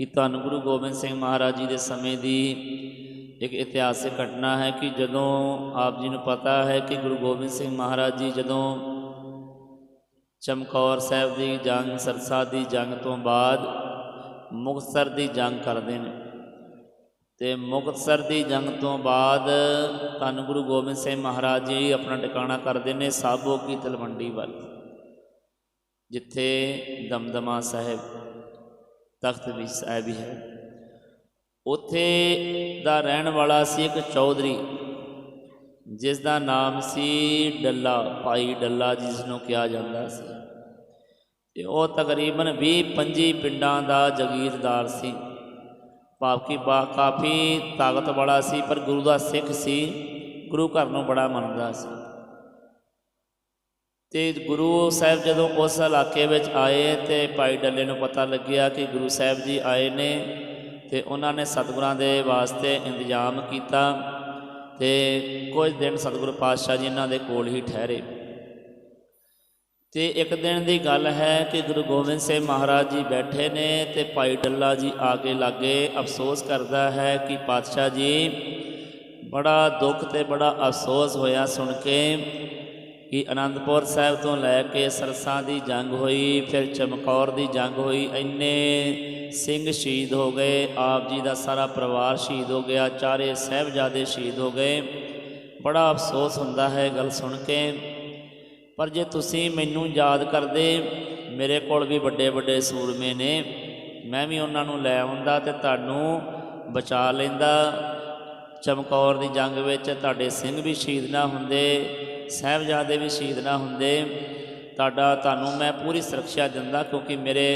ਕਿ ਧੰਨ ਗੁਰੂ ਗੋਬਿੰਦ ਸਿੰਘ ਮਹਾਰਾਜ ਜੀ ਦੇ ਸਮੇਂ ਦੀ ਇੱਕ ਇਤਿਹਾਸਿਕ ਘਟਨਾ ਹੈ ਕਿ ਜਦੋਂ ਆਪ ਜੀ ਨੂੰ ਪਤਾ ਹੈ ਕਿ ਗੁਰੂ ਗੋਬਿੰਦ ਸਿੰਘ ਮਹਾਰਾਜ ਜੀ ਜਦੋਂ ਚਮਕੌਰ ਸਾਹਿਬ ਦੀ ਜੰਗ, ਸਰਸਾ ਦੀ ਜੰਗ ਤੋਂ ਬਾਅਦ ਮੁਕਤਸਰ ਦੀ ਜੰਗ ਕਰਦੇ ਨੇ ਤੇ ਮੁਕਤਸਰ ਦੀ ਜੰਗ ਤੋਂ ਬਾਅਦ ਧੰਨ ਗੁਰੂ ਗੋਬਿੰਦ ਸਿੰਘ ਮਹਾਰਾਜ ਜੀ ਆਪਣਾ ਟਿਕਾਣਾ ਕਰਦੇ ਨੇ ਸਾਬੋ ਕੀ ਤਲਵੰਡੀ ਵੱਲ, ਜਿੱਥੇ ਦਮਦਮਾ ਸਾਹਿਬ ਤਖਤ ਵੀ ਸਾਹਿਬ ਹੈ ਉੱਥੇ ਦਾ ਰਹਿਣ ਵਾਲਾ ਸੀ ਇੱਕ ਚੌਧਰੀ ਜਿਸ ਦਾ ਨਾਮ ਸੀ ਡੱਲਾ, ਭਾਈ ਡੱਲਾ ਜਿਸ ਨੂੰ ਕਿਹਾ ਜਾਂਦਾ ਸੀ। ਤੇ ਉਹ ਤਕਰੀਬਨ 20 25 ਪਿੰਡਾਂ ਦਾ ਜਗੀਰਦਾਰ ਸੀ। ਭਾਵ ਕਿ ਬਾ, ਕਾਫੀ ਤਾਕਤ ਵਾਲਾ ਸੀ, ਪਰ ਗੁਰੂ ਦਾ ਸਿੱਖ ਸੀ, ਗੁਰੂ ਘਰ ਨੂੰ ਬੜਾ ਮੰਨਦਾ ਸੀ। ਤੇ ਗੁਰੂ ਸਾਹਿਬ ਜਦੋਂ ਉਸ ਇਲਾਕੇ ਵਿੱਚ ਆਏ ਤੇ ਭਾਈ ਡੱਲੇ ਨੂੰ ਪਤਾ ਲੱਗਿਆ ਕਿ ਗੁਰੂ ਸਾਹਿਬ ਜੀ ਆਏ ਨੇ ਤੇ ਉਹਨਾਂ ਨੇ ਸਤਿਗੁਰਾਂ ਦੇ ਵਾਸਤੇ ਇੰਤਜ਼ਾਮ ਕੀਤਾ ਤੇ ਕੁਝ ਦਿਨ ਸਤਿਗੁਰੂ ਪਾਤਸ਼ਾਹ ਜੀ ਇਹਨਾਂ ਦੇ ਕੋਲ ਹੀ ਠਹਿਰੇ। ਤੇ ਇੱਕ ਦਿਨ ਦੀ ਗੱਲ ਹੈ ਕਿ ਗੁਰੂ ਗੋਬਿੰਦ ਸਿੰਘ ਮਹਾਰਾਜ ਜੀ ਬੈਠੇ ਨੇ ਤੇ ਭਾਈ ਡੱਲਾ ਜੀ ਆ ਕੇ ਲਾਗੇ ਅਫਸੋਸ ਕਰਦਾ ਹੈ ਕਿ ਪਾਤਸ਼ਾਹ ਜੀ ਬੜਾ ਦੁੱਖ ਤੇ ਬੜਾ ਅਫਸੋਸ ਹੋਇਆ ਸੁਣ ਕੇ ਕਿ ਅਨੰਦਪੁਰ ਸਾਹਿਬ ਤੋਂ ਲੈ ਕੇ ਸਰਸਾਂ ਦੀ ਜੰਗ ਹੋਈ, ਫਿਰ ਚਮਕੌਰ ਦੀ ਜੰਗ ਹੋਈ, ਇੰਨੇ ਸਿੰਘ ਸ਼ਹੀਦ ਹੋ ਗਏ, ਆਪ ਜੀ ਦਾ ਸਾਰਾ ਪਰਿਵਾਰ ਸ਼ਹੀਦ ਹੋ ਗਿਆ, ਚਾਰੇ ਸਾਹਿਬਜ਼ਾਦੇ ਸ਼ਹੀਦ ਹੋ ਗਏ। ਬੜਾ ਅਫਸੋਸ ਹੁੰਦਾ ਹੈ ਗੱਲ ਸੁਣ ਕੇ। ਪਰ ਜੇ ਤੁਸੀਂ ਮੈਨੂੰ ਯਾਦ ਕਰਦੇ, ਮੇਰੇ ਕੋਲ ਵੀ ਵੱਡੇ ਵੱਡੇ ਸੂਰਮੇ ਨੇ, ਮੈਂ ਵੀ ਉਹਨਾਂ ਨੂੰ ਲੈ ਆਉਂਦਾ ਤੇ ਤੁਹਾਨੂੰ ਬਚਾ ਲੈਂਦਾ। ਚਮਕੌਰ ਦੀ ਜੰਗ ਵਿੱਚ ਤੁਹਾਡੇ ਸਿੰਘ ਵੀ ਸ਼ਹੀਦ ਨਾ ਹੁੰਦੇ ਸਾਹਿਬਜ਼ਾਦੇ ਵੀ ਸ਼ਹੀਦ ਨਾ ਹੁੰਦੇ, ਤੁਹਾਡਾ ਤੁਹਾਨੂੰ ਮੈਂ ਪੂਰੀ ਸੁਰੱਖਿਆ ਦਿੰਦਾ ਕਿਉਂਕਿ ਮੇਰੇ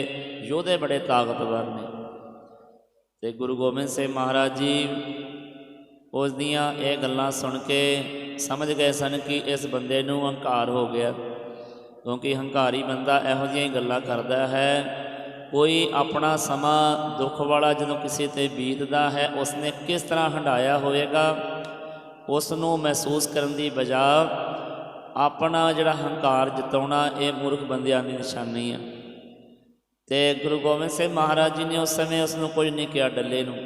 ਯੋਧੇ ਬੜੇ ਤਾਕਤਵਰ ਨੇ। ਤੇ ਗੁਰੂ ਗੋਬਿੰਦ ਸਿੰਘ ਮਹਾਰਾਜ ਜੀ ਉਸ ਦੀਆਂ ਇਹ ਗੱਲਾਂ ਸੁਣ ਕੇ ਸਮਝ ਗਏ ਸਨ ਕਿ ਇਸ ਬੰਦੇ ਨੂੰ ਹੰਕਾਰ ਹੋ ਗਿਆ, ਕਿਉਂਕਿ ਹੰਕਾਰੀ ਬੰਦਾ ਇਹੋ ਜਿਹੀਆਂ ਹੀ ਗੱਲਾਂ ਕਰਦਾ ਹੈ। ਕੋਈ ਆਪਣਾ ਸਮਾਂ ਦੁੱਖ ਵਾਲਾ ਜਦੋਂ ਕਿਸੇ ਤੇ ਬੀਤਦਾ ਹੈ, ਉਸਨੇ ਕਿਸ ਤਰ੍ਹਾਂ ਹੰਡਾਇਆ ਹੋਵੇਗਾ ਉਸ ਨੂੰ ਮਹਿਸੂਸ ਕਰਨ ਦੀ ਬਜਾ ਆਪਣਾ ਜਿਹੜਾ ਹੰਕਾਰ ਜਿਤਾਉਣਾ ਇਹ ਮੂਰਖ ਬੰਦਿਆਂ ਦੀ ਨਿਸ਼ਾਨੀ ਆ। ਤੇ ਗੁਰੂ ਗੋਬਿੰਦ ਸਿੰਘ ਮਹਾਰਾਜ ਜੀ ਨੇ ਉਸ ਸਮੇਂ ਉਸ ਨੂੰ ਕੁਝ ਨਹੀਂ ਕਿਹਾ ਡੱਲੇ ਨੂੰ।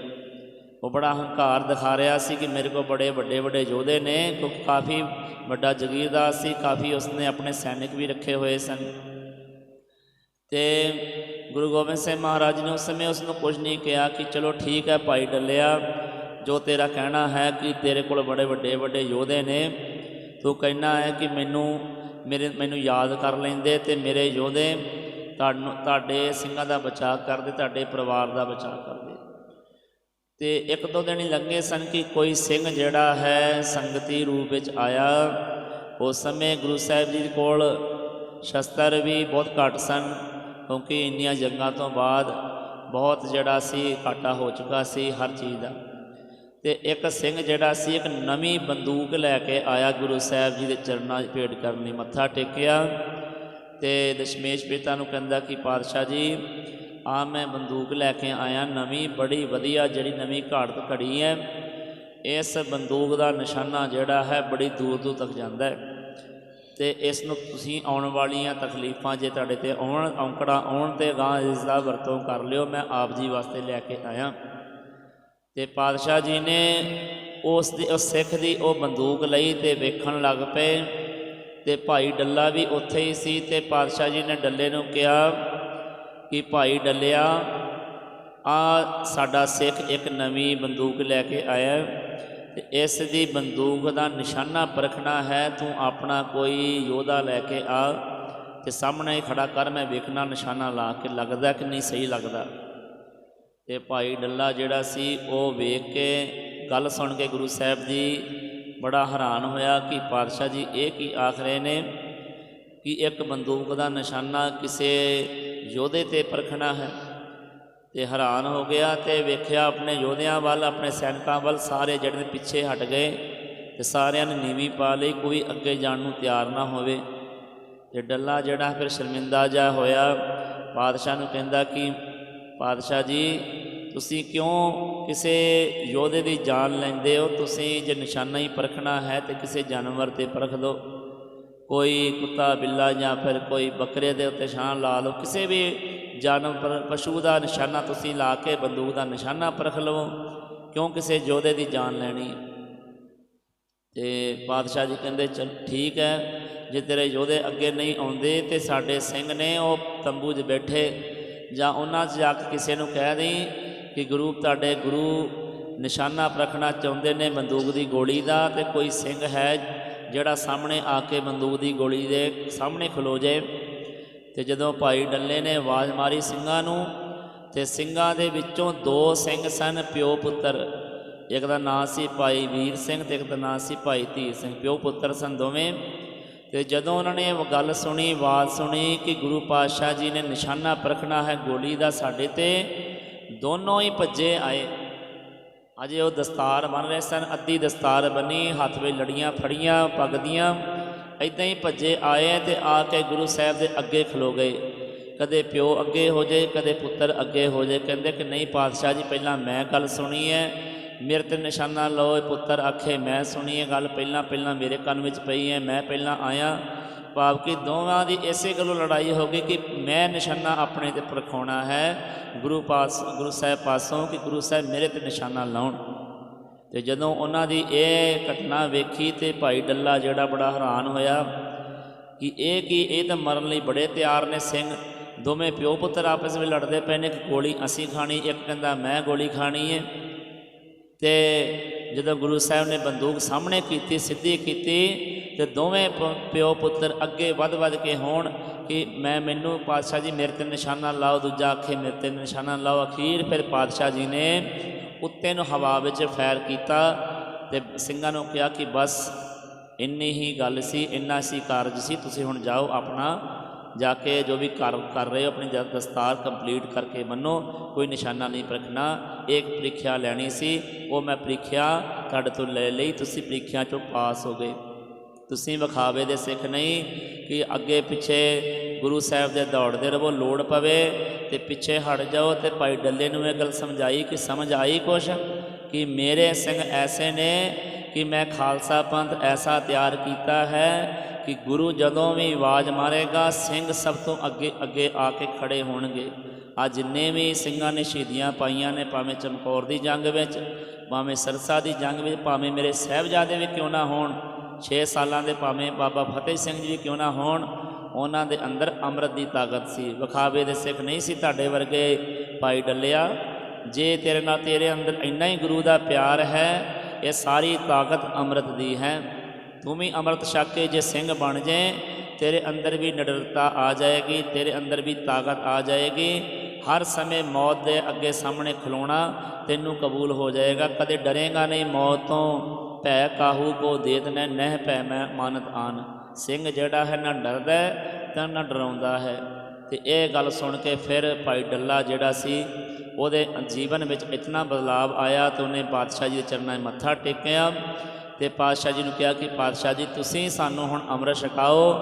ਉਹ ਬੜਾ ਹੰਕਾਰ ਦਿਖਾ ਰਿਹਾ ਸੀ ਕਿ ਮੇਰੇ ਕੋਲ ਬੜੇ ਵੱਡੇ ਵੱਡੇ ਯੋਧੇ ਨੇ ਕਿਉਂਕਿ ਕਾਫੀ ਵੱਡਾ ਜਗੀਰਦਾਰ ਸੀ, ਕਾਫੀ ਉਸਨੇ ਆਪਣੇ ਸੈਨਿਕ ਵੀ ਰੱਖੇ ਹੋਏ ਸਨ। ਤੇ ਗੁਰੂ ਗੋਬਿੰਦ ਸਿੰਘ ਮਹਾਰਾਜ ਨੇ ਉਸ ਸਮੇਂ ਉਸ ਨੂੰ ਕੁਝ ਨਹੀਂ ਕਿਹਾ ਕਿ ਚਲੋ ਠੀਕ ਹੈ ਭਾਈ ਡੱਲਿਆ, ਜੋ ਤੇਰਾ ਕਹਿਣਾ ਹੈ ਕਿ ਤੇਰੇ ਕੋਲ ਬੜੇ ਵੱਡੇ ਵੱਡੇ ਯੋਧੇ ਨੇ ਤੂੰ ਕਹਿਣਾ ਹੈ ਕਿ ਮੈਨੂੰ, ਮੇਰੇ, ਮੈਨੂੰ ਯਾਦ ਕਰ ਲੈਂਦੇ ਤੇ ਮੇਰੇ ਯੋਧੇ ਤੁਹਾਨੂੰ, ਤੁਹਾਡੇ ਸਿੰਘਾਂ ਦਾ ਬਚਾਅ ਕਰਦੇ, ਤੁਹਾਡੇ ਪਰਿਵਾਰ ਦਾ ਬਚਾਅ ਕਰਦੇ। ਤੇ ਇੱਕ ਦੋ ਦਿਨ ਹੀ ਲੱਗੇ ਸਨ ਕਿ ਕੋਈ ਸਿੰਘ ਜਿਹੜਾ ਹੈ ਸੰਗਤੀ ਰੂਪ ਵਿੱਚ ਆਇਆ। ਉਸ ਸਮੇਂ ਗੁਰੂ ਸਾਹਿਬ ਜੀ ਕੋਲ ਸ਼ਸਤਰ ਵੀ ਬਹੁਤ ਘੱਟ ਸਨ, ਕਿਉਂਕਿ ਇੰਨੀਆਂ ਜੰਗਾਂ ਤੋਂ ਬਾਅਦ ਬਹੁਤ ਜਿਹੜਾ ਸੀ, ਘਾਟਾ ਹੋ ਚੁੱਕਾ ਸੀ ਹਰ ਚੀਜ਼ ਦਾ। ਤੇ ਇੱਕ ਸਿੰਘ ਜਿਹੜਾ ਸੀ, ਇੱਕ ਨਵੀਂ ਬੰਦੂਕ ਲੈ ਕੇ ਆਇਆ ਗੁਰੂ ਸਾਹਿਬ ਜੀ ਦੇ ਚਰਨਾਂ 'ਚ ਭੇਟ ਕਰਨ ਲਈ, ਮੱਥਾ ਟੇਕਿਆ ਤੇ ਦਸ਼ਮੇਸ਼ ਪਿਤਾ ਨੂੰ ਕਹਿੰਦਾ ਕਿ ਪਾਤਸ਼ਾਹ ਜੀ, ਆ ਮੈਂ ਬੰਦੂਕ ਲੈ ਕੇ ਆਇਆ, ਨਵੀਂ, ਬੜੀ ਵਧੀਆ ਜਿਹੜੀ ਨਵੀਂ ਘਾੜਤ ਘੜੀ ਹੈ, ਇਸ ਬੰਦੂਕ ਦਾ ਨਿਸ਼ਾਨਾ ਜਿਹੜਾ ਹੈ ਬੜੀ ਦੂਰ ਦੂਰ ਤੱਕ ਜਾਂਦਾ ਹੈ ਤੇ ਇਸ ਨੂੰ ਤੁਸੀਂ ਆਉਣ ਵਾਲੀਆਂ ਤਕਲੀਫਾਂ ਜੇ ਤੁਹਾਡੇ ਤੇ ਆਉਣ, ਔਂਕੜਾ ਆਉਣ ਤੇ ਗਾਂ ਇਸ ਦਾ ਵਰਤੋਂ ਕਰ ਲਿਓ, ਮੈਂ ਆਪ ਜੀ ਵਾਸਤੇ ਲੈ ਕੇ ਆਇਆ। ਤੇ ਪਾਤਸ਼ਾਹ ਜੀ ਨੇ ਉਸ ਦੀ ਉਸ ਸਿੱਖ ਦੀ ਉਹ ਬੰਦੂਕ ਲਈ ਤੇ ਵੇਖਣ ਲੱਗ ਪਏ ਤੇ ਭਾਈ ਡੱਲਾ ਵੀ ਉੱਥੇ ਹੀ ਸੀ ਤੇ ਪਾਤਸ਼ਾਹ ਜੀ ਨੇ ਡੱਲੇ ਨੂੰ ਕਿਹਾ ਕਿ ਭਾਈ ਡੱਲਿਆ, ਆ ਸਾਡਾ ਸਿੱਖ ਇੱਕ ਨਵੀਂ ਬੰਦੂਕ ਲੈ ਕੇ ਆਇਆ ਹੈ ਤੇ ਇਸ ਦੀ ਬੰਦੂਕ ਦਾ ਨਿਸ਼ਾਨਾ ਪਰਖਣਾ ਹੈ, ਤੂੰ ਆਪਣਾ ਕੋਈ ਯੋਧਾ ਲੈ ਕੇ ਆ ਤੇ ਸਾਹਮਣੇ ਖੜਾ ਕਰ, ਮੈਂ ਵੇਖਣਾ ਨਿਸ਼ਾਨਾ ਲਾ ਕੇ ਲੱਗਦਾ ਕਿ ਨਹੀਂ ਸਹੀ ਲੱਗਦਾ। ਤੇ ਭਾਈ ਡੱਲਾ ਜਿਹੜਾ ਸੀ, ਉਹ ਵੇਖ ਕੇ ਗੱਲ ਸੁਣ ਕੇ ਗੁਰੂ ਸਾਹਿਬ ਜੀ ਬੜਾ ਹੈਰਾਨ ਹੋਇਆ ਕਿ ਪਾਤਸ਼ਾਹ ਜੀ ਇਹ ਕੀ ਆਖ ਰਹੇ ਨੇ ਕਿ ਇੱਕ ਬੰਦੂਕ ਦਾ ਨਿਸ਼ਾਨਾ ਕਿਸੇ ਯੋਧੇ ਤੇ ਪਰਖਣਾ ਹੈ। ਤੇ ਹੈਰਾਨ ਹੋ ਗਿਆ ਤੇ ਵੇਖਿਆ ਆਪਣੇ ਯੋਧਿਆਂ ਵੱਲ, ਆਪਣੇ ਸੈਨਿਕਾਂ ਵੱਲ ਸਾਰੇ ਜਿਹੜੇ ਪਿੱਛੇ ਹਟ ਗਏ ਤੇ ਸਾਰਿਆਂ ਨੇ ਨੀਵੀਂ ਪਾ ਲਈ, ਕੋਈ ਅੱਗੇ ਜਾਣ ਨੂੰ ਤਿਆਰ ਨਾ ਹੋਵੇ। ਤੇ ਡੱਲਾ ਜਿਹੜਾ ਫਿਰ ਸ਼ਰਮਿੰਦਾ ਜਾ ਹੋਇਆ, ਪਾਤਸ਼ਾਹ ਨੂੰ ਕਹਿੰਦਾ ਕਿ ਪਾਤਸ਼ਾਹ ਜੀ, ਤੁਸੀਂ ਕਿਉਂ ਕਿਸੇ ਯੋਧੇ ਦੀ ਜਾਨ ਲੈਂਦੇ ਹੋ? ਤੁਸੀਂ ਜੇ ਨਿਸ਼ਾਨਾ ਹੀ ਪਰਖਣਾ ਹੈ ਤੇ ਕਿਸੇ ਜਾਨਵਰ ਤੇ ਪਰਖ ਲਓ। ਕੋਈ ਕੁੱਤਾ, ਬਿੱਲਾ ਜਾਂ ਫਿਰ ਕੋਈ ਬੱਕਰੇ ਦੇ ਉੱਤੇ ਸ਼ਾਨ ਲਾ ਲਓ। ਕਿਸੇ ਵੀ ਜਾਨਵਰ, ਪਸ਼ੂ ਦਾ ਨਿਸ਼ਾਨਾ ਤੁਸੀਂ ਲਾ ਕੇ ਬੰਦੂਕ ਦਾ ਨਿਸ਼ਾਨਾ ਪਰਖ ਲਵੋ। ਕਿਉਂ ਕਿਸੇ ਯੋਧੇ ਦੀ ਜਾਨ ਲੈਣੀ? ਹੈ ਤੇ ਪਾਤਸ਼ਾਹ ਜੀ ਕਹਿੰਦੇ, ਚਲ ਠੀਕ ਹੈ, ਜੇ ਤੇਰੇ ਯੋਧੇ ਅੱਗੇ ਨਹੀਂ ਆਉਂਦੇ ਤੇ ਸਾਡੇ ਸਿੰਘ ਨੇ ਉਹ ਤੰਬੂ 'ਚ ਬੈਠੇ ਜਾਂ ਉਹਨਾਂ 'ਚ ਜਾ ਕੇ ਕਿਸੇ ਨੂੰ ਕਹਿ ਦੇਈ ਕਿ ਗੁਰੂ, ਤੁਹਾਡੇ ਗੁਰੂ ਨਿਸ਼ਾਨਾ ਰੱਖਣਾ ਚਾਹੁੰਦੇ ਨੇ ਬੰਦੂਕ ਦੀ ਗੋਲੀ ਦਾ ਤੇ ਕੋਈ ਸਿੰਘ ਹੈ ਜਿਹੜਾ ਸਾਹਮਣੇ ਆ ਕੇ ਬੰਦੂਕ ਦੀ ਗੋਲੀ ਦੇ ਸਾਹਮਣੇ ਖਲੋ ਜਾਏ। ਤੇ ਜਦੋਂ ਭਾਈ ਡੱਲੇ ਨੇ ਆਵਾਜ਼ ਮਾਰੀ ਸਿੰਘਾਂ ਨੂੰ, ਤੇ ਸਿੰਘਾਂ ਦੇ ਵਿੱਚੋਂ ਦੋ ਸਿੰਘ ਸਨ, ਪਿਓ ਪੁੱਤਰ। ਇੱਕ ਦਾ ਨਾਂ ਸੀ ਭਾਈ ਵੀਰ ਸਿੰਘ ਤੇ ਇੱਕ ਦਾ ਨਾਂ ਸੀ ਭਾਈ ਧੀਰ ਸਿੰਘ। ਪਿਓ ਪੁੱਤਰ ਸਨ ਦੋਵੇਂ। ਤੇ ਜਦੋਂ ਉਹਨਾਂ ਨੇ ਗੱਲ ਸੁਣੀ, ਆਵਾਜ਼ ਸੁਣੀ ਕਿ ਗੁਰੂ ਪਾਤਸ਼ਾਹ ਜੀ ਨੇ ਨਿਸ਼ਾਨਾ ਪਰਖਣਾ ਹੈ ਗੋਲੀ ਦਾ ਸਾਡੇ ਤੇ, ਦੋਨੋਂ ਹੀ ਭੱਜੇ ਆਏ। ਅਜੇ ਉਹ ਦਸਤਾਰ ਬਣ ਰਹੇ ਸਨ, ਅੱਧੀ ਦਸਤਾਰ ਬੰਨੀ, ਹੱਥ ਵਿੱਚ ਲੜੀਆਂ ਫੜੀਆਂ ਪੱਗ ਦੀਆਂ ਇਦਾਂ ਹੀ ਭੱਜੇ ਆਏ ਤੇ ਆ ਕੇ ਗੁਰੂ ਸਾਹਿਬ ਦੇ ਅੱਗੇ ਖਲੋ ਗਏ। ਕਦੇ ਪਿਓ ਅੱਗੇ ਹੋ ਜਾਏ, ਕਦੇ ਪੁੱਤਰ ਅੱਗੇ ਹੋ ਜਾਏ, ਕਹਿੰਦੇ ਕਿ ਨਹੀਂ ਪਾਤਸ਼ਾਹ ਜੀ, ਪਹਿਲਾਂ ਮੈਂ ਗੱਲ ਸੁਣੀ ਹੈ ਮੇਰੇ ਤੇ ਨਿਸ਼ਾਨਾ ਲਓ ਪੁੱਤਰ, ਆਖੇ, ਮੈਂ ਸੁਣੀ ਇਹ ਗੱਲ ਪਹਿਲਾਂ ਪਹਿਲਾਂ ਮੇਰੇ ਕੰਨ ਵਿੱਚ ਪਈ ਹੈ, ਮੈਂ ਪਹਿਲਾਂ ਆਇਆ। ਭਾਵ ਕਿ ਦੋਵਾਂ ਦੀ ਇਸੇ ਗੱਲੋਂ ਲੜਾਈ ਹੋ ਗਈ ਕਿ ਮੈਂ ਨਿਸ਼ਾਨਾ ਆਪਣੇ ਤੇ ਪਰਖਾਉਣਾ ਹੈ। ਗੁਰੂ ਪਾਸ ਗੁਰੂ ਸਾਹਿਬ ਪਾਸੋਂ ਕਿ ਗੁਰੂ ਸਾਹਿਬ ਮੇਰੇ ਤੇ ਨਿਸ਼ਾਨਾ ਲਾਉਣ। ਤੇ ਜਦੋਂ ਉਹਨਾਂ ਦੀ ਇਹ ਘਟਨਾ ਵੇਖੀ ਤੇ ਭਾਈ ਡੱਲਾ ਜਿਹੜਾ ਬੜਾ ਹੈਰਾਨ ਹੋਇਆ ਕਿ ਇਹ ਕੀ, ਇਹ ਤਾਂ ਮਰਨ ਲਈ ਬੜੇ ਤਿਆਰ ਨੇ ਸਿੰਘ। ਦੋਵੇਂ ਪਿਓ ਪੁੱਤਰ ਆਪਸ ਵਿੱਚ ਲੜਦੇ ਪਏ ਨੇ ਕਿ ਗੋਲੀ ਅਸੀਂ ਖਾਣੀ, ਇੱਕ ਕਹਿੰਦਾ ਮੈਂ ਗੋਲੀ ਖਾਣੀ ਹੈ। ਤੇ ਜਦੋਂ ਗੁਰੂ ਸਾਹਿਬ ਨੇ ਬੰਦੂਕ ਸਾਹਮਣੇ ਕੀਤੀ, ਸਿੱਧੀ ਕੀਤੀ ਤੇ ਦੋਵੇਂ ਪ- ਪਿਓ ਪੁੱਤਰ ਅੱਗੇ ਵੱਧ ਵੱਧ ਕੇ ਹੋਣ ਕਿ ਮੈਂ ਮੈਨੂੰ ਪਾਤਸ਼ਾਹ ਜੀ ਮੇਰੇ ਤੇ ਨਿਸ਼ਾਨਾ ਲਾਓ, ਦੂਜਾ ਆਖੇ ਮੇਰੇ ਤੇ ਨਿਸ਼ਾਨਾ ਲਾਓ। ਅਖੀਰ ਫਿਰ ਪਾਤਸ਼ਾਹ ਜੀ ਨੇ ਉੱਤੇ ਨੂੰ ਹਵਾ ਵਿੱਚ ਫੈਰ ਕੀਤਾ ਤੇ ਸਿੰਘਾਂ ਨੂੰ ਕਿਹਾ ਕਿ ਬਸ ਇੰਨੀ ਹੀ ਗੱਲ ਸੀ, ਇੰਨਾ ਸੀ ਕਾਰਜ ਸੀ, ਤੁਸੀਂ ਹੁਣ ਜਾਓ ਆਪਣਾ ਜਾ ਕੇ ਜੋ ਵੀ ਕਰ ਕਰ ਰਹੇ ਹੋ, ਆਪਣੀ ਦਸਤਾਰ ਕੰਪਲੀਟ ਕਰਕੇ ਮੰਨੋ, ਕੋਈ ਨਿਸ਼ਾਨਾ ਨਹੀਂ ਪਰਖਣਾ। ਇੱਕ ਪ੍ਰੀਖਿਆ ਲੈਣੀ ਸੀ, ਉਹ ਮੈਂ ਪ੍ਰੀਖਿਆ ਤੁਹਾਡੇ ਤੋਂ ਲੈ ਲਈ, ਤੁਸੀਂ ਪ੍ਰੀਖਿਆ ਚੋਂ ਪਾਸ ਹੋ ਗਏ। ਤੁਸੀਂ ਵਿਖਾਵੇ ਦੇ ਸਿੱਖ ਨਹੀਂ ਕਿ ਅੱਗੇ ਪਿੱਛੇ ਗੁਰੂ ਸਾਹਿਬ ਦੇ ਦੌੜਦੇ ਰਹੋ, ਲੋੜ ਪਵੇ ਤੇ ਪਿੱਛੇ ਹਟ ਜਾਓ ਤੇ ਭਾਈ ਡੱਲੇ ਨੂੰ ਇਹ ਗੱਲ ਸਮਝਾਈ ਕਿ ਸਮਝ ਆਈ ਕੁਛ? ਕਿ ਮੇਰੇ ਸਿੰਘ ਐਸੇ ਨੇ ਕਿ ਮੈਂ ਖਾਲਸਾ ਪੰਥ ਐਸਾ ਤਿਆਰ ਕੀਤਾ ਹੈ ਕਿ ਗੁਰੂ ਜਦੋਂ ਵੀ ਆਵਾਜ਼ ਮਾਰੇਗਾ, ਸਿੰਘ ਸਭ ਤੋਂ ਅੱਗੇ ਅੱਗੇ ਆ ਕੇ ਖੜੇ ਹੋਣਗੇ। ਆ ਜਿੰਨੇ ਵੀ ਸਿੰਘਾਂ ਨੇ ਸ਼ਹੀਦੀਆਂ ਪਾਈਆਂ ਨੇ, ਭਾਵੇਂ ਚਮਕੌਰ ਦੀ ਜੰਗ ਵਿੱਚ, ਭਾਵੇਂ ਸਰਸਾ ਦੀ ਜੰਗ ਵਿੱਚ, ਭਾਵੇਂ ਮੇਰੇ ਸਾਹਿਬਜ਼ਾਦੇ ਵੀ ਕਿਉਂ ਨਾ ਹੋਣ 6 ਸਾਲਾਂ ਦੇ ਭਾਵੇਂ ਬਾਬਾ ਫਤਿਹ ਸਿੰਘ ਜੀ ਵੀ ਕਿਉਂ ਨਾ ਹੋਣ, ਉਹਨਾਂ ਦੇ ਅੰਦਰ ਅੰਮ੍ਰਿਤ ਦੀ ਤਾਕਤ ਸੀ। ਵਿਖਾਵੇ ਦੇ ਸਿੱਖ ਨਹੀਂ ਸੀ ਤੁਹਾਡੇ ਵਰਗੇ, ਭਾਈ ਡੱਲਿਆ, ਜੇ ਤੇਰੇ ਨਾਲ ਤੇਰੇ ਅੰਦਰ ਇੰਨਾ ਹੀ ਗੁਰੂ ਦਾ ਪਿਆਰ ਹੈ ਇਹ ਸਾਰੀ ਤਾਕਤ ਅੰਮ੍ਰਿਤ ਦੀ ਹੈ। ਤੂੰ ਵੀ ਅੰਮ੍ਰਿਤ ਛਕ ਕੇ ਜੇ ਸਿੰਘ ਬਣ ਜਾਏ ਤੇਰੇ ਅੰਦਰ ਵੀ ਨਿਡਰਤਾ ਆ ਜਾਏਗੀ, ਤੇਰੇ ਅੰਦਰ ਵੀ ਤਾਕਤ ਆ ਜਾਏਗੀ। ਹਰ ਸਮੇਂ ਮੌਤ ਦੇ ਅੱਗੇ ਸਾਹਮਣੇ ਖਲੋਣਾ ਤੈਨੂੰ ਕਬੂਲ ਹੋ ਜਾਏਗਾ। ਕਦੇ ਡਰੇਗਾ ਨਹੀਂ ਮੌਤ ਤੋਂ। ਭੈ ਕਾਹੂ ਕੋ ਦੇਤ ਨੈ ਨਹਿ ਭੈ ਮੈਂ ਮਾਨਤ ਆਨ। ਸਿੰਘ ਜਿਹੜਾ ਹੈ ਨਾ ਡਰਦਾ ਤਾਂ ਨਾ ਡਰਾਉਂਦਾ ਹੈ। ਤੇ ਇਹ ਗੱਲ ਸੁਣ ਕੇ ਫਿਰ ਭਾਈ ਡੱਲਾ ਜਿਹੜਾ ਸੀ ਉਹਦੇ ਜੀਵਨ ਵਿੱਚ ਇਤਨਾ ਬਦਲਾਵ ਆਇਆ ਤੇ ਉਹਨੇ ਪਾਤਸ਼ਾਹ ਜੀ ਦੇ ਚਰਨਾਂ 'ਚ ਮੱਥਾ ਟੇਕਿਆ ਤੇ ਪਾਤਸ਼ਾਹ ਜੀ ਨੂੰ ਕਿਹਾ ਕਿ ਪਾਤਸ਼ਾਹ ਜੀ, ਤੁਸੀਂ ਸਾਨੂੰ ਹੁਣ ਅੰਮ੍ਰਿਤ ਛਕਾਓ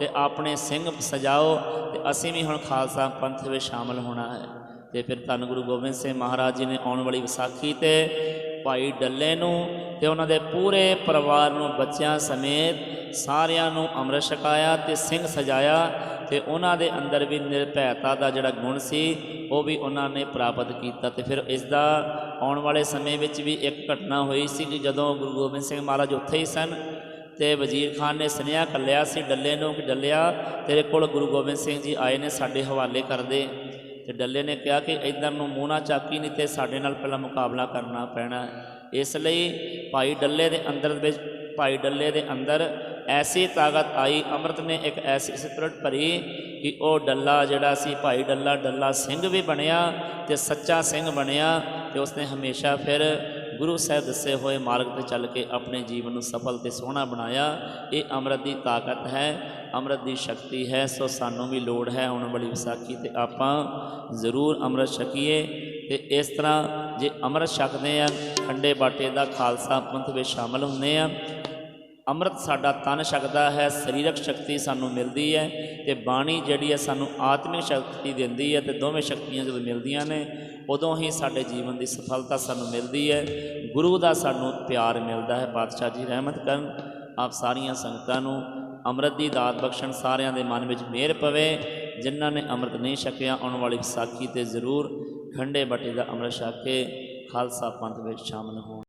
ਤੇ ਆਪਣੇ ਸਿੰਘ ਸਜਾਓ ਤੇ ਅਸੀਂ ਵੀ ਹੁਣ ਖਾਲਸਾ ਪੰਥ ਵਿੱਚ ਸ਼ਾਮਲ ਹੋਣਾ ਹੈ। ਤੇ ਫਿਰ ਧੰਨ ਗੁਰੂ ਗੋਬਿੰਦ ਸਿੰਘ ਮਹਾਰਾਜ ਜੀ ਨੇ ਆਉਣ ਵਾਲੀ ਵਿਸਾਖੀ ਤੇ ਭਾਈ ਡੱਲੇ ਨੂੰ ਤੇ ਉਹਨਾਂ ਦੇ ਪੂਰੇ ਪਰਿਵਾਰ ਨੂੰ, ਬੱਚਿਆਂ ਸਮੇਤ ਸਾਰਿਆਂ ਨੂੰ ਅੰਮ੍ਰਿਤ ਛਕਾਇਆ ਤੇ ਸਿੰਘ ਸਜਾਇਆ ਤੇ ਉਹਨਾਂ ਦੇ ਅੰਦਰ ਵੀ ਨਿਰਭੈਤਾ ਦਾ ਜਿਹੜਾ ਗੁਣ ਸੀ ਉਹ ਵੀ ਉਹਨਾਂ ਨੇ ਪ੍ਰਾਪਤ ਕੀਤਾ ਤੇ ਫਿਰ ਇਸ ਦਾ ਆਉਣ ਵਾਲੇ ਸਮੇਂ ਵਿੱਚ ਵੀ ਇੱਕ ਘਟਨਾ ਹੋਈ ਸੀ ਕਿ ਜਦੋਂ ਗੁਰੂ ਗੋਬਿੰਦ ਸਿੰਘ ਮਹਾਰਾਜ ਉੱਥੇ ਹੀ ਸਨ ਤੇ ਵਜ਼ੀਰ ਖਾਨ ਨੇ ਸੁਨੇਹਾ ਕੱਲਿਆ ਸੀ ਡੱਲੇ ਨੂੰ ਕਿ ਡੱਲਿਆ, ਤੇਰੇ ਕੋਲ ਗੁਰੂ ਗੋਬਿੰਦ ਸਿੰਘ ਜੀ ਆਏ ਨੇ ਸਾਡੇ ਹਵਾਲੇ ਕਰ ਦੇ। ਤੇ ਡੱਲੇ ਨੇ ਕਿਹਾ ਕਿ ਇਧਰ ਨੂੰ ਮੂੰਹ ਨਾ ਚਾਕੀ ਨਹੀਂ ਤੇ ਸਾਡੇ ਨਾਲ ਪਹਿਲਾਂ ਮੁਕਾਬਲਾ ਕਰਨਾ ਪੈਣਾ। ਇਸ ਲਈ ਭਾਈ ਡੱਲੇ ਦੇ ਅੰਦਰ ਵਿੱਚ ਭਾਈ ਡੱਲੇ ਦੇ ਅੰਦਰ ਐਸੀ ਤਾਕਤ ਆਈ, ਅੰਮ੍ਰਿਤ ਨੇ ਇੱਕ ਐਸੀ ਸਪਿਰਟ ਭਰੀ ਕਿ ਉਹ ਡੱਲਾ ਜਿਹੜਾ ਸੀ, ਭਾਈ ਡੱਲਾ ਡੱਲਾ ਸਿੰਘ ਵੀ ਬਣਿਆ ਤੇ ਸੱਚਾ ਸਿੰਘ ਬਣਿਆ ਤੇ ਉਸਨੇ ਹਮੇਸ਼ਾ ਫਿਰ ਗੁਰੂ ਸਾਹਿਬ ਦੱਸੇ ਹੋਏ ਮਾਰਗ ਤੇ ਚੱਲ ਕੇ ਆਪਣੇ ਜੀਵਨ ਨੂੰ ਸਫਲ ਤੇ ਸੋਹਣਾ ਬਣਾਇਆ। ਇਹ ਅੰਮ੍ਰਿਤ ਦੀ ਤਾਕਤ ਹੈ, ਅੰਮ੍ਰਿਤ ਦੀ ਸ਼ਕਤੀ ਹੈ, ਸੋ ਸਾਨੂੰ ਵੀ ਲੋੜ ਹੈ ਆਉਣ ਵਾਲੀ ਵਿਸਾਖੀ ਤੇ ਆਪਾਂ ਜ਼ਰੂਰ ਅੰਮ੍ਰਿਤ ਛਕੀਏ। ਤੇ ਇਸ ਤਰ੍ਹਾਂ ਜੇ ਅੰਮ੍ਰਿਤ ਛਕਦੇ ਆ, ਖੰਡੇ ਬਾਟੇ ਦਾ ਖਾਲਸਾ ਪੰਥ ਵਿੱਚ ਸ਼ਾਮਲ ਹੁੰਦੇ ਆ ਅੰਮ੍ਰਿਤ ਸਾਡਾ ਤਨ ਛਕਦਾ ਹੈ, ਸਰੀਰਕ ਸ਼ਕਤੀ ਸਾਨੂੰ ਮਿਲਦੀ ਹੈ ਤੇ ਬਾਣੀ ਜਿਹੜੀ ਹੈ ਸਾਨੂੰ ਆਤਮਿਕ ਸ਼ਕਤੀ ਦਿੰਦੀ ਹੈ ਤੇ ਦੋਵੇਂ ਸ਼ਕਤੀਆਂ ਜਦੋਂ ਮਿਲਦੀਆਂ ਨੇ, ਉਦੋਂ ਹੀ ਸਾਡੇ ਜੀਵਨ ਦੀ ਸਫਲਤਾ ਸਾਨੂੰ ਮਿਲਦੀ ਹੈ। ਗੁਰੂ ਦਾ ਸਾਨੂੰ ਪਿਆਰ ਮਿਲਦਾ ਹੈ, ਪਾਤਸ਼ਾਹ ਜੀ ਰਹਿਮਤ ਕਰਨ। ਆਪ ਸਾਰੀਆਂ ਸੰਗਤਾਂ ਨੂੰ ਅੰਮ੍ਰਿਤ ਦੀ ਦਾਤ ਬਖਸ਼ਣ ਸਾਰਿਆਂ ਦੇ ਮਨ ਵਿੱਚ ਮਿਹਰ ਪਵੇ। ਜਿਨ੍ਹਾਂ ਨੇ ਅੰਮ੍ਰਿਤ ਨਹੀਂ ਛਕਿਆ, ਆਉਣ ਵਾਲੀ ਵਿਸਾਖੀ ਤੇ ਜ਼ਰੂਰ ਖੰਡੇ ਬਾਟੇ ਦਾ ਅੰਮ੍ਰਿਤ ਛਕ ਕੇ ਖਾਲਸਾ ਪੰਥ ਵਿੱਚ ਸ਼ਾਮਲ ਹੋਣ।